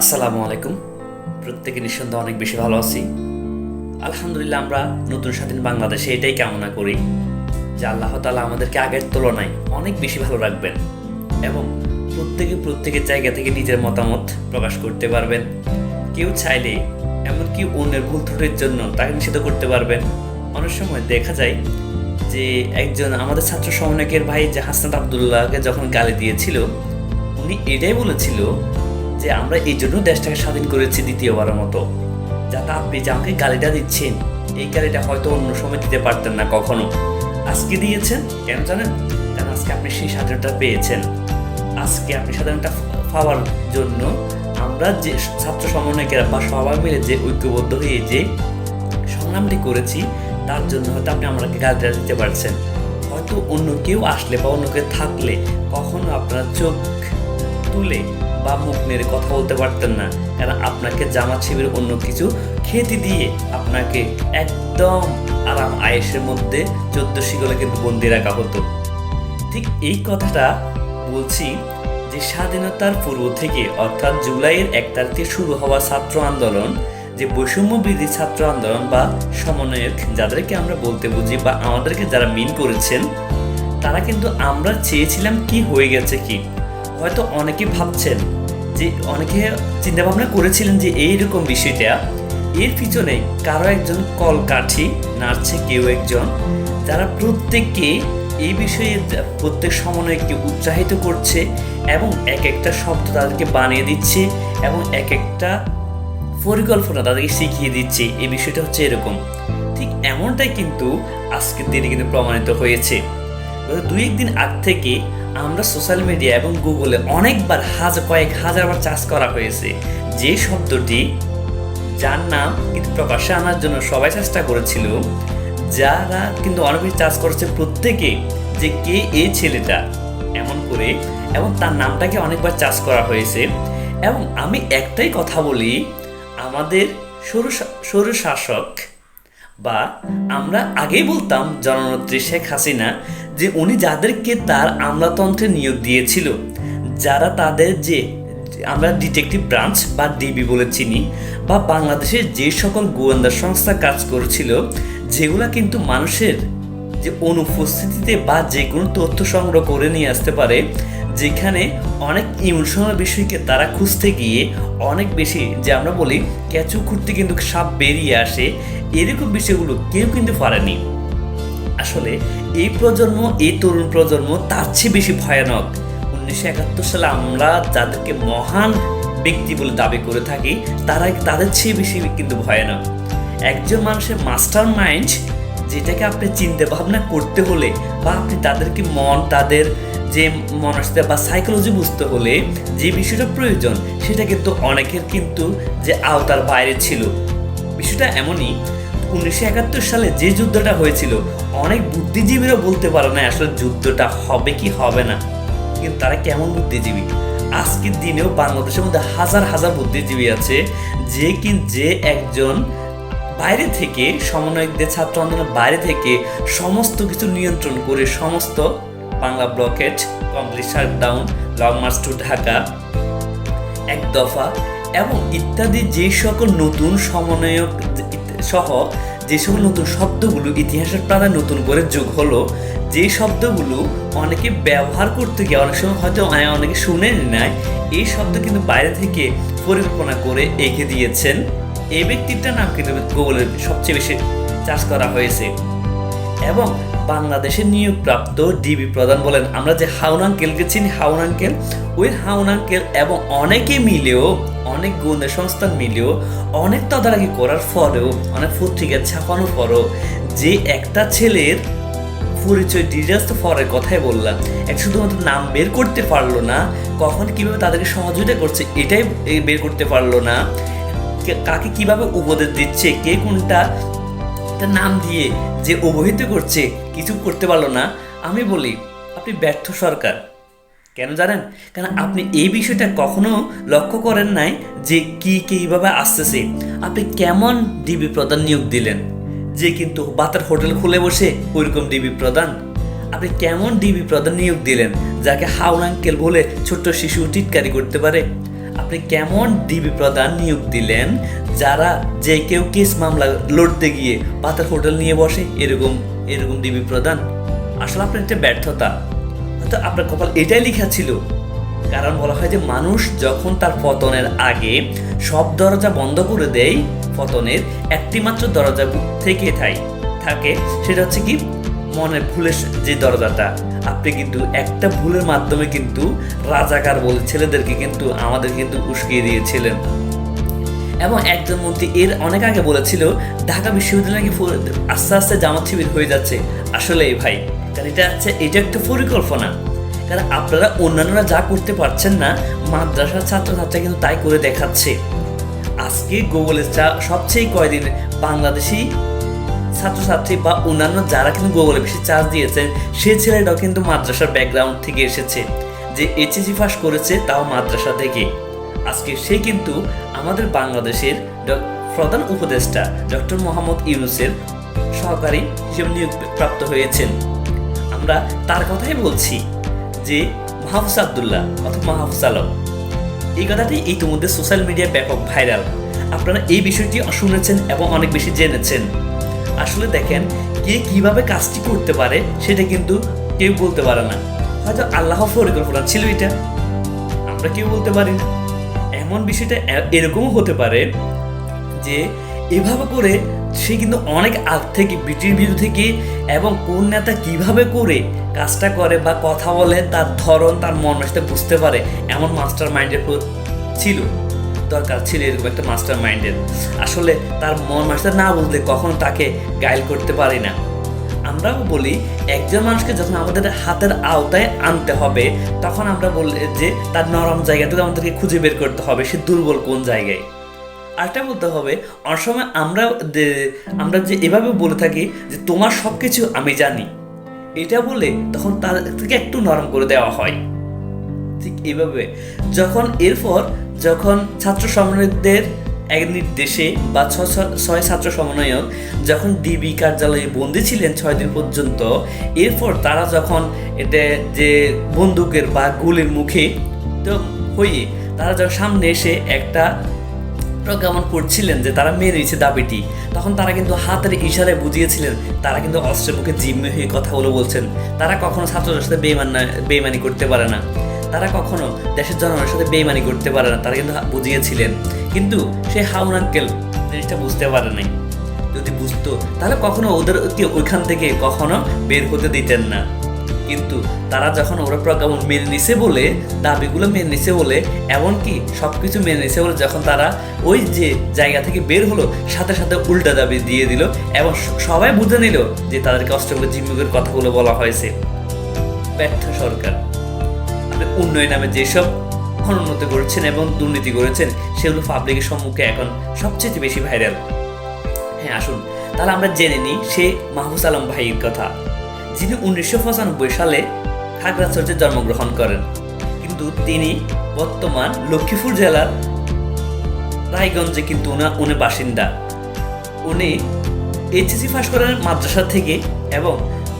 আসসালামু আলাইকুম। প্রত্যেকে নিঃসন্দেহে অনেক বেশি ভালো আছি। আলহামদুলিল্লাহ, আমরা নতুন স্বাধীন বাংলাদেশে এটাই কামনা করি যে আল্লাহ তালা আমাদেরকে আগের তুলনায় অনেক বেশি ভালো রাখবেন এবং প্রত্যেকে প্রত্যেকের জায়গা থেকে নিজের মতামত প্রকাশ করতে পারবেন। কেউ চাইলে এমনকি অন্যের ভুল ত্রুটির জন্য তাকে নিষিদ্ধ করতে পারবেন। অনেক সময় দেখা যায় যে একজন আমাদের ছাত্র সমন্বয়কের ভাই যে হাসনাত আবদুল্লাহকে যখন গালি দিয়েছিল, উনি এটাই বলেছিল যে আমরা এই জন্য দেশটাকে স্বাধীন করেছি দ্বিতীয়বারের মতো। যাতে আপনি যে আমাকে গালিটা দিচ্ছেন, এই গালিটা হয়তো অন্য সময় দিতে পারতেন না কখনো। আজকে দিয়েছেন, কেন জানেন? কারণ আজকে আপনি সেই স্বাধীনতা পেয়েছেন। আজকে আপনি স্বাধীনতা পাওয়ার জন্য আমরা যে ছাত্র সমন্বয়কেরা বা সবাই মিলে যে ঐক্যবদ্ধ হয়ে যে সংগ্রামটি করেছি, তার জন্য হয়তো আপনি আমাকে গালিটা দিতে পারছেন। হয়তো অন্য কেউ আসলে বা অন্য কেউ থাকলে কখনো আপনার চোখ তুলে বা মুখ নেড়ে কথা বলতে পারতেন না। কারণ আপনাকে জামাত শিবির অন্য কিছু খেতে দিয়ে আপনাকে একদম আরাম আয়েসের মধ্যে চোদ্দ শিকলে কিন্তু বন্দি রাখা হতো। ঠিক এই কথাটা বলছি যে স্বাধীনতার পূর্ব থেকে, অর্থাৎ জুলাইয়ের এক তারিখে শুরু হওয়া ছাত্র আন্দোলন, যে বৈষম্য বিধি ছাত্র আন্দোলন বা সমন্বয়ক যাদেরকে আমরা বলতে বুঝি বা আমাদেরকে যারা মিন করেছেন, তারা কিন্তু আমরা চেয়েছিলাম কি হয়ে গেছে কি। হয়তো অনেকে ভাবছেন যে অনেকে চিন্তা ভাবনা করেছিলেন যে এইরকম বিষয়টা, এর পিছনে কারও একজন কলকাঠি নাড়ছে কেউ একজন, যারা প্রত্যেককে এই বিষয়ে প্রত্যেক সমন্বয়কে উৎসাহিত করছে এবং এক একটা শব্দ তাদেরকে বানিয়ে দিচ্ছে এবং এক একটা পরিকল্পনা তাদেরকে শিখিয়ে দিচ্ছে। এই বিষয়টা হচ্ছে এরকম। ঠিক এমনটাই কিন্তু আজকের দিনে কিন্তু প্রমাণিত হয়েছে। গত দুই একদিন আগ থেকে আমরা সোশ্যাল মিডিয়া এবং গুগলে অনেকবার হাজার কয়েক হাজার হাজারবার চাষ করা হয়েছে। যে শব্দটি, যার নাম কিন্তু প্রকাশ্যে আনার জন্য সবাই চেষ্টা করেছিল, যারা কিন্তু অনেক বেশি চাষ করেছে প্রত্যেকে, যে কে এই ছেলেটা, এমন করে, এবং তার নামটাকে অনেকবার চাষ করা হয়েছে। এবং আমি একটাই কথা বলি, আমাদের সরু সরু শাসক বা আমরা আগেই বলতাম জননেত্রী শেখ হাসিনা যে উনি যাদেরকে তার আমলাতন্ত্রে নিয়োগ দিয়েছিল, যারা তাদের যে আমরা ডিটেকটিভ ব্রাঞ্চ বা ডিবি বলে চিনি বা বাংলাদেশের যে সকল গোয়েন্দা সংস্থা কাজ করেছিল, যেগুলা কিন্তু মানুষের যে অনুপস্থিতিতে বা যে কোনো তথ্য সংগ্রহ করে নিয়ে আসতে পারে, যেখানে অনেক ইমোশনাল বিষয়কে তারা খুঁজতে গিয়ে অনেক বেশি যে আমরা বলি ক্যাচু খুঁড়তে কিন্তু সাপ বেরিয়ে আসে এরকম বিষয়গুলো কেউ কিন্তু পারেনি। আসলে এই প্রজন্ম, এই তরুণ প্রজন্ম তার চেয়ে বেশি ভয়ানক। উনিশশো একাত্তর সালে আমরা যাদেরকে মহান ব্যক্তি বলে দাবি করে থাকি, তারা তাদের চেয়ে বেশি কিন্তু ভয়ানক। একজন মানুষের মাস্টার মাইন্ড যেটাকে আপনি চিন্তা ভাবনা করতে হলে বা আপনি তাদেরকে মন, তাদের যে মনস্তা বা সাইকোলজি বুঝতে হলে যে বিষয়টা প্রয়োজন, সেটা কিন্তু অনেকের কিন্তু যে আওতার বাইরে ছিল। বিষয়টা এমনই উনিশশো একাত্তর সালে যে যুদ্ধটা হয়েছিল, অনেক বুদ্ধিজীবীরা বলতে পারে না আসলে যুদ্ধটা হবে কি হবে না। কিন্তু তারা কেমন বুদ্ধিজীবী? আজকের দিনেও বাংলাদেশের মধ্যে হাজার হাজার বুদ্ধিজীবী আছে, যে কি যে একজন বাইরে থেকে, সমন্বয়কদের ছাত্র আন্দোলনের বাইরে থেকে সমস্ত কিছু নিয়ন্ত্রণ করে সমস্ত Bangla blockade, complete shutdown, long march to Dhaka, এক দফা, এবং ইত্যাদি যে সকল নতুন সমন্বয়ক সহ যে সকল নতুন শব্দগুলো ইতিহাসের প্রায় নতুন করে যোগ হলো, যে শব্দগুলো অনেকে ব্যবহার করতে গিয়ে অনেক সময় হয়তো অনেকে শুনে নেয় এই শব্দ কিন্তু বাইরে থেকে পরিকল্পনা করে এঁকে দিয়েছেন। এই ব্যক্তিটার নাম কিন্তু গুগলের সবচেয়ে বেশি চাষ করা হয়েছে। এবং বাংলাদেশের নিয়োগপ্রাপ্ত ডিবি প্রধান বলেন, আমরা যে হাউন আঙ্কেলকে চিনি, হাউন আঙ্কেল, ওই হাউন আঙ্কেল এবং অনেকে মিলেও অনেক গোয়েন্দা সংস্থান মিলেও অনেক তদারকি করার পরেও অনেক পত্রিকায় ছাপানোর পরেও যে একটা ছেলের পরিচয় ডিটেলস তো পরের কথাই বললাম। এক শুধুমাত্র নাম বের করতে পারল না, কখন কীভাবে তাদেরকে সহযোগিতা করছে এটাই বের করতে পারল না। কাকে কীভাবে উপদেশ দিচ্ছে, কে কোনটা তার নাম দিয়ে যে অবহিত করছে, কিছু করতে পারল না। আমি বলি, আপনি ব্যর্থ সরকার। কেন জানেন? কারণ আপনি এই বিষয়টা কখনো লক্ষ্য করেন নাই যে কি কীভাবে আসতেছে। আপনি কেমন ডিবি প্রধান নিয়োগ দিলেন? যে কিন্তু বাতার হোটেল খুলে বসে ওইরকম ডিবি প্রধান। আপনি কেমন ডিবি প্রধান নিয়োগ দিলেন, যাকে হাউন আঙ্কেল বলে ছোট্ট শিশু টিটকারি করতে পারে? আপনি কেমন ডিবি প্রধান নিয়োগ দিলেন, যারা যে কেউ কেস মামলা লড়তে গিয়ে পাতার হোটেল নিয়ে বসে এরকম এরকম ডিবি প্রধান? আসলে আপনার একটা ব্যর্থতা। হয়তো আপনার কপাল এটাই লেখা ছিল। কারণ বলা হয় যে মানুষ যখন তার পতনের আগে সব দরজা বন্ধ করে দেয়, পতনের একটি মাত্র দরজা থেকে থাই থাকে, সেটা হচ্ছে কি মনের ভুলের যে দরজাটা। আপনি কিন্তু একটা ভুলের মাধ্যমে কিন্তু রাজাকার বলে ছেলেদেরকে কিন্তু আমাদের কিন্তু উস্কিয়ে দিয়েছিলেন। এবং একজন মন্ত্রী এর অনেক আগে বলেছিল, ঢাকা বিশ্ববিদ্যালয় নাকি আস্তে আস্তে জামাত শিবির হয়ে যাচ্ছে। আসলে ভাই। কারণ এটা হচ্ছে, এটা একটা পরিকল্পনা। কারণ আপনারা অন্যান্যরা যা করতে পারছেন না, মাদ্রাসার ছাত্রছাত্রী কিন্তু তাই করে দেখাচ্ছে। আজকে গুগলের চা- সবচেয়ে কয়দিন বাংলাদেশি ছাত্রছাত্রী বা অন্যান্য যারা কিন্তু গুগলে বেশি চার্জ দিয়েছেন, সে ছেলেটাও কিন্তু মাদ্রাসার ব্যাকগ্রাউন্ড থেকে এসেছে। যে এইচএসি পাস করেছে, তাও মাদ্রাসা থেকে। আজকে সে কিন্তু আমাদের বাংলাদেশের প্রধান উপদেষ্টা, ডক্টর মোহাম্মদ ইউনুসের সহকারী হিসেবে নিয়োগ প্রাপ্ত হয়েছেন। আমরা তার কথাই বলছি যে মাহফুজ আবদুল্লাহ অথবা মাহফুজ আলম। এই কথাটি ইতিমধ্যে সোশ্যাল মিডিয়ায় ব্যাপক ভাইরাল। আপনারা এই বিষয়টি শুনেছেন এবং অনেক বেশি জেনেছেন। আসলে দেখেন, কে কীভাবে কাজটি করতে পারে সেটা কিন্তু কেউ বলতে পারে না। হয়তো আল্লাহ পরিকল্পনা ছিল এটা। আমরা কেউ বলতে পারি না। এমন বিষয়টা এরকমও হতে পারে যে এভাবে করে সে কিন্তু অনেক আগ থেকে ব্রিটিশ বিরু থেকে এবং কোন নেতা কীভাবে করে কাজটা করে বা কথা বলে তার ধরন, তার মন মাসতে বুঝতে পারে। এমন মাস্টার মাইন্ডের ছিল, দরকার ছিল এরকম একটা মাস্টার মাইন্ডের আসলে তার মন মাসটা না বুঝলে কখনো তাকে গাইল করতে পারি না। আমরাও বলি, একজন মানুষকে যখন আমাদের হাতের আওতায় আনতে হবে, তখন আমরা বলি যে তার নরম জায়গাটুকু আমাদেরকে খুঁজে বের করতে হবে, সে দুর্বল কোন জায়গায়। আরেকটা বলতে হবে, অনেক সময় আমরা আমরা যে এভাবে বলে থাকি যে তোমার সব কিছু আমি জানি, এটা বলে তখন তার থেকে একটু নরম করে দেওয়া হয়। ঠিক এভাবে। যখন এরপর যখন ছাত্র সমন্বয়কদের এক নির্দেশে বা ছয় ছাত্র সমন্বয়ক যখন ডিবি কার্যালয়ে বন্দি ছিলেন ছয় দিন পর্যন্ত, এরপর তারা যখন এটা যে বন্দুকের বা গুলির মুখে তো হয়ে তারা যখন সামনে এসে একটা প্রজ্ঞাপন করছিলেন যে তারা মেনে নিচ্ছে দাবিটি। তখন তারা কিন্তু হাতের ইশারায় বুঝিয়েছিলেন, তারা কিন্তু অস্ত্রের মুখে জিম্মে হয়ে কথাগুলো বলছেন। তারা কখনো ছাত্রদের সাথে বেইমান বেইমানি করতে পারে না। তারা কখনো দেশের জনগণের সাথে বেইমানি করতে পারে না, তারা কিন্তু বুঝিয়েছিলেন। কিন্তু সেই হাউন আঙ্কেল জিনিসটা বুঝতে পারে নাই। যদি বুঝতো, তাহলে কখনো ওদেরকে ওইখান থেকে কখনো বের হতে দিতেন না। কিন্তু তারা যখন ওরা প্রজ্ঞাপন মেনে নিছে বলে, দাবিগুলো মেনে নিছে বলে, এমনকি সব কিছু মেনে নিছে বলে যখন তারা ওই যে জায়গা থেকে বের হলো, সাথে সাথে উল্টা দাবি দিয়ে দিল এবং সবাই বুঝে নিল যে তাদেরকে অষ্টমকে জিম্মিকের কথাগুলো বলা হয়েছে। ব্যর্থ সরকার। আপনি উন্নয়ন নামে যেসব অনুন্নতি করেছেন এবং দুর্নীতি করেছেন, সেগুলো পাবলিকের সম্মুখে এখন সবচেয়ে বেশি ভাইরাল হ্যাঁ আসুন। তাহলে আমরা জেনে নিই সে মাহফুজ আলম ভাইয়ের কথা। যিনি উনিশশো পঁচানব্বই সালে খাগড়াছড়িতে জন্মগ্রহণ করেন। কিন্তু তিনি বর্তমান লক্ষ্মীপুর জেলার রায়গঞ্জে কিন্তু উনা, উনি বাসিন্দা। উনি এইচএসি পাশ করেন মাদ্রাসা থেকে এবং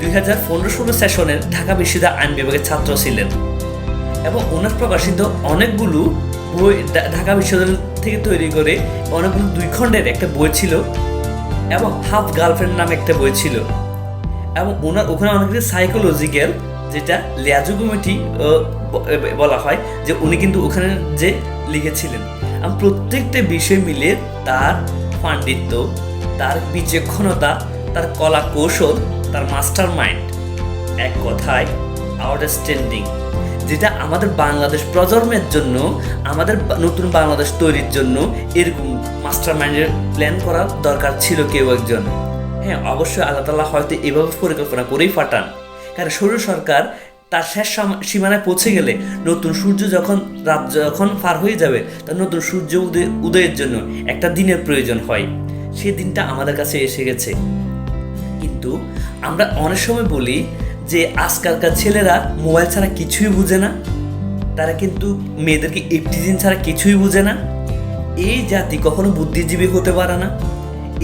দুই হাজার পনেরো ষোলো সেশনের ঢাকা বিশ্ববিদ্যালয় আইন বিভাগের ছাত্র ছিলেন। এবং ওনার প্রকাশিত অনেকগুলো বই ঢাকা বিশ্ববিদ্যালয় থেকে তৈরি করে অনেকগুলো দুই খণ্ডের একটা বই ছিল এবং হাফ গার্লফ্রেন্ড নামে একটা বই ছিল। এবং ওনার ওখানে অনেকগুলো সাইকোলজিক্যাল যেটা লিয়াজু কমিটি বলা হয় যে উনি কিন্তু ওখানে যে লিখেছিলেন। প্রত্যেকটা বিষয় মিলে তার পাণ্ডিত্য, তার বিচক্ষণতা, তার কলা কৌশল, তার মাস্টার মাইন্ড এক কথায় আউটস্ট্যান্ডিং যেটা আমাদের বাংলাদেশ প্রজন্মের জন্য, আমাদের নতুন বাংলাদেশ তৈরির জন্য এরকম মাস্টার মাইন্ডের প্ল্যান করা দরকার ছিল কেউ একজন। হ্যাঁ অবশ্যই আল্লাহ তালা হয়তো এভাবে পরিকল্পনা করেই ফাটান কারণ সৌর সরকার তার শেষ সীমানায় পৌঁছে গেলে নতুন সূর্য যখন রাত যখন পার হয়ে যাবে, তার নতুন সূর্য উদয় উদয়ের জন্য একটা দিনের প্রয়োজন হয়। সেই দিনটা আমাদের কাছে এসে গেছে। কিন্তু আমরা অনেক সময় বলি যে আজকালকার ছেলেরা মোবাইল ছাড়া কিছুই বুঝে না। তারা কিন্তু মেয়েদেরকে ইপটিজিন ছাড়া কিছুই বুঝে না। এই জাতি কখনো বুদ্ধিজীবী হতে পারে না।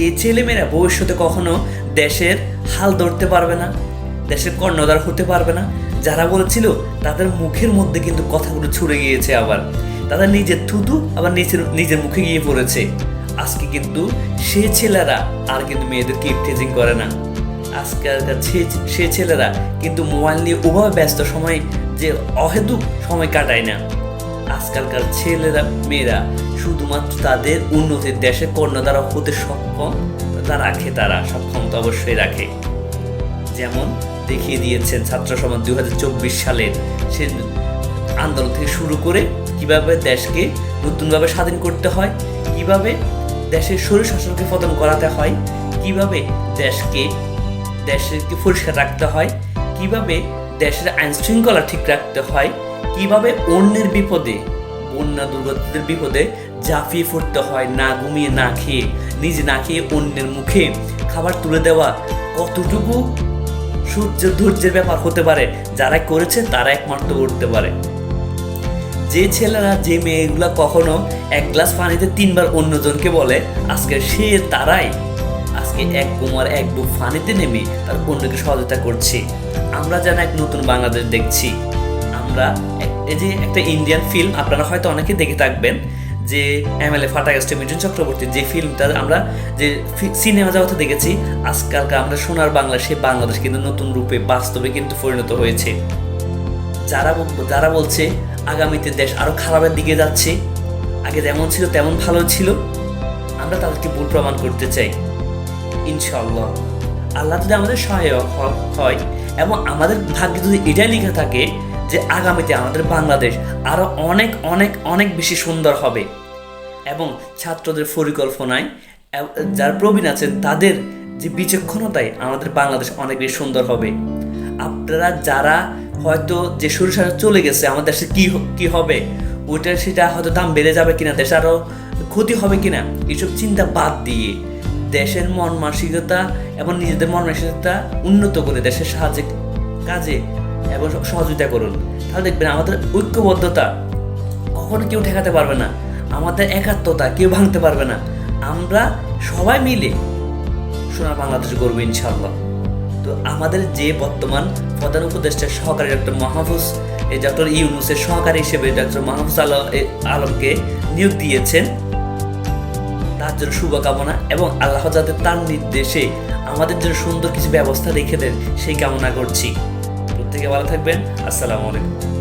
এই ছেলেমেয়েরা ভবিষ্যতে কখনো দেশের হাল ধরতে পারবে না, দেশের কর্ণধার হতে পারবে না। যারা বলেছিল তাদের মুখের মধ্যে কিন্তু কথাগুলো ছুড়ে গিয়েছে আবার। তাদের নিজের থুতু আবার নিজের নিজের মুখে গিয়ে পড়েছে। আজকে কিন্তু সে ছেলেরা আর কিন্তু মেয়েদেরকে ইফটেজিং করে না। আজকালকার সে ছেলেরা কিন্তু মোবাইল নিয়ে ওভাবে ব্যস্ত সময় যে অহেতুক সময় কাটায় না। আজকালকার ছেলেরা, মেয়েরা শুধুমাত্র তাদের উন্নতির দেশে কন্যা দ্বারা হতে সক্ষম তা রাখে, তারা সক্ষমতা অবশ্যই রাখে। যেমন দেখিয়ে দিয়েছেন ছাত্র সমাজ দুই হাজার চব্বিশ সালের সে আন্দোলন থেকে শুরু করে কীভাবে দেশকে নতুনভাবে স্বাধীন করতে হয়, কীভাবে দেশের শরীর শাসনকে পতন করাতে হয়, কীভাবে দেশকে দেশকে পরিষ্কার রাখতে হয়, কীভাবে দেশের আইন শৃঙ্খলা ঠিক রাখতে হয় কীভাবে অন্যের বিপদে, বন্যা দুর্গতদের বিপদে জাফিয়ে পড়তে হয়, না ঘুমিয়ে, না খেয়ে, নিজে না খেয়ে অন্যের মুখে। খাবার তুলে দেওয়া কতটুকু সূর্য ধৈর্যের ব্যাপার হতে পারে, যারা করেছে তারা একমাত্র করতে পারে। যে ছেলেরা, যে মেয়েগুলা কখনো এক গ্লাস পানিতে তিনবার অন্যজনকে বলে, আজকে সে তারাই, আজকে এক কুমার এক বুক পানিতে নেমে তার অন্যকে সহযোগিতা করছে। আমরা যেন এক নতুন বাংলাদেশ দেখছি। আমরা এই যে একটা ইন্ডিয়ান ফিল্ম আপনারা হয়তো অনেকে দেখে থাকবেন যে এমএলএ ফাটাগাস্টে মিঠুন চক্রবর্তী যে ফিল্মটা আমরা যে সিনেমা জগতে দেখেছি, আজকালকার আমরা সোনার বাংলা সেই বাংলাদেশ কিন্তু নতুন রূপে, বাস্তবে কিন্তু পরিণত হয়েছে। যারা যারা বলছে আগামীতে দেশ আরও খারাপের দিকে যাচ্ছে, আগে যেমন ছিল তেমন ভালো ছিল, আমরা তাদেরকে ভুল প্রমাণ করতে চাই। ইনশাল্লাহ আল্লাহ যদি আমাদের সহায়ক হয় এবং আমাদের ভাগ্যে যদি এটাই লেখা থাকে যে আগামীতে আমাদের বাংলাদেশ আরও অনেক অনেক অনেক বেশি সুন্দর হবে। এবং ছাত্রদের পরিকল্পনায় যার প্রবীণ আছেন, তাদের যে বিচক্ষণতায় আমাদের বাংলাদেশ অনেক বেশি সুন্দর হবে। আপনারা যারা হয়তো যে সরিষা চলে গেছে, আমাদের দেশে কি কি হবে? ওইটার সেটা হয়তো দাম বেড়ে যাবে কিনা, দেশে আরও ক্ষতি হবে কিনা এইসব চিন্তা বাদ দিয়ে দেশের মন মানসিকতা এবং নিজেদের মন মানসিকতা উন্নত করে দেশের সাহায্যে কাজে এবং সহযোগিতা করুন। তাহলে দেখবেন আমাদের ঐক্যবদ্ধতা কখনো কেউ ঠেকাতে পারবে না। আমাদের একাত্মতা কেউ ভাঙতে পারবে না। আমরা সবাই মিলে সোনার বাংলাদেশ করব ইনশাল্লাহ তো আমাদের যে বর্তমান প্রধান উপদেষ্টা সহকারী ডক্টর মাহফুজ ডক্টর ইউনুসের সহকারী হিসেবে ডক্টর মাহফুজ আলম আলমকে নিয়োগ দিয়েছেন। তার জন্য শুভকামনা এবং আল্লাহ যাতে তার নির্দেশে আমাদের জন্য সুন্দর কিছু ব্যবস্থা রেখে দেন, সেই কামনা করছি। প্রত্যেকে ভালো থাকবেন। আসসালামু আলাইকুম।